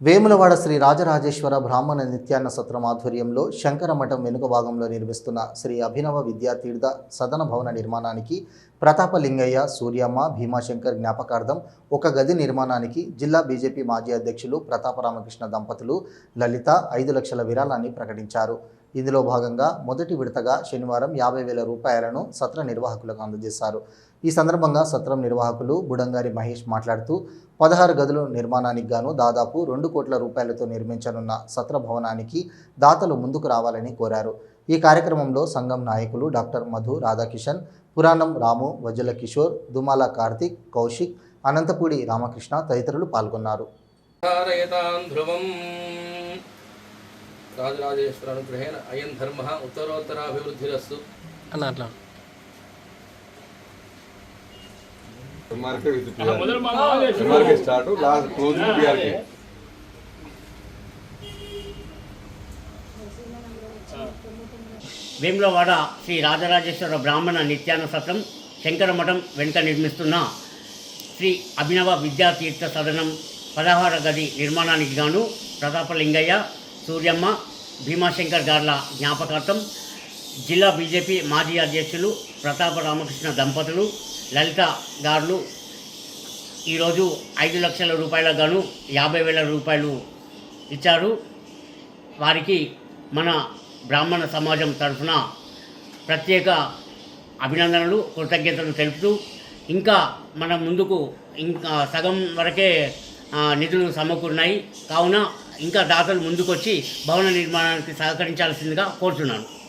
వేములవాడ శ్రీ రాజరాజేశ్వర బ్రాహ్మణ నిత్యాన్న సత్రం ఆధ్వర్యంలో శంకరమఠం వెనుక భాగంలో నిర్మిస్తున్న శ్రీ అభినవ విద్యాతీర్థ సదన భవన నిర్మాణానికి ప్రతాపలింగయ్య సూర్యమ్మ భీమాశంకర్ జ్ఞాపకార్థం ఒక గది నిర్మాణానికి జిల్లా బీజేపీ మాజీ అధ్యక్షులు ప్రతాప రామకృష్ణ దంపతులు లలిత ఐదు లక్షల విరాళాన్ని ప్రకటించారు. ఇందులో భాగంగా మొదటి విడతగా శనివారం యాభై వేల రూపాయలను సత్ర నిర్వాహకులకు అందజేశారు. ఈ సందర్భంగా సత్రం నిర్వాహకులు బుడంగారి మహేష్ మాట్లాడుతూ పదహారు గదుల నిర్మాణానికి గాను దాదాపు రెండు కోట్ల రూపాయలతో నిర్మించనున్న సత్ర భవనానికి దాతలు ముందుకు రావాలని కోరారు. ఈ కార్యక్రమంలో సంఘం నాయకులు డాక్టర్ మధు రాధాకిషన్ పురాణం రాము వజ్జల కిషోర్ దుమాల కార్తిక్ కౌశిక్ అనంతపూడి రామకృష్ణ తదితరులు పాల్గొన్నారు. ధారయతాం ధ్రువం రాజరాజేశ్వరానుగ్రహేణ అయం ధర్మ ఉత్తరోత్తరాభివృద్ధిరస్తు. అన్న అట్లా. MRK with MRK start last close PRK Vemulawada Shri Rajarajeshwara బ్రాహ్మణ నిత్యాన సత్రం శంకరమఠం వెనుక నిర్మిస్తున్న శ్రీ అభినవ విద్యాతీర్థ సదనం పదహార గది నిర్మాణానికి గాను ప్రతాపలింగయ్య సూర్యమ్మ భీమాశంకర్ గార్ల జ్ఞాపకార్థం జిల్లా బీజేపీ మాజీ అధ్యక్షులు ప్రతాప రామకృష్ణ దంపతులు లలిత గారులు ఈరోజు ఐదు లక్షల రూపాయల గాను యాభై వేల రూపాయలు ఇచ్చారు. వారికి మన బ్రాహ్మణ సమాజం తరఫున ప్రత్యేక అభినందనలు కృతజ్ఞతలు తెలుపుతూ ఇంకా మన ముందుకు ఇంకా సగం వరకే నిధులు సమకూరినాయి. కావున ఇంకా దాతలు ముందుకొచ్చి భవన నిర్మాణానికి సహకరించాల్సిందిగా కోరుతున్నాను